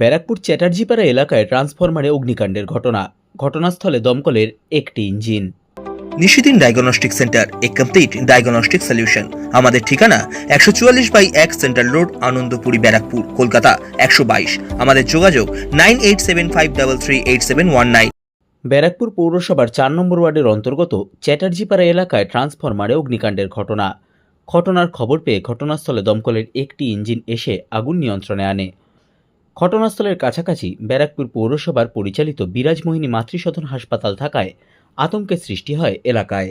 ব্যারাকপুর চ্যাটার্জিপাড়া এলাকায় ট্রান্সফরমারে অগ্নিকাণ্ডের ঘটনা। ঘটনাস্থলে দমকলের একটি engine. Nishidin diagnostic centre a complete diagnostic solution. আমাদের ঠিকানা একশো চুয়াল্লিশ বাই এক সেন্ট্রাল রোড আনন্দপুরি ব্যারাকপুর কলকাতা একশো বাইশ। আমাদের যোগাযোগ nine eight seven five double three eight seven one nine. Barrackpore পৌরসভার চার নম্বর ওয়ার্ডের অন্তর্গত চ্যাটার্জিপাড়া এলাকায় ট্রান্সফরমারে অগ্নিকাণ্ডের ঘটনা। ঘটনার খবর পেয়ে ঘটনাস্থলে দমকলের একটি ইঞ্জিন এসে আগুন নিয়ন্ত্রণে আনে। ঘটনাস্থলের কাছাকাছি ব্যারাকপুর পৌরসভার পরিচালিত বিরাজমোহিনী মাতৃসদন হাসপাতাল থাকায় আতঙ্কের সৃষ্টি হয় এলাকায়।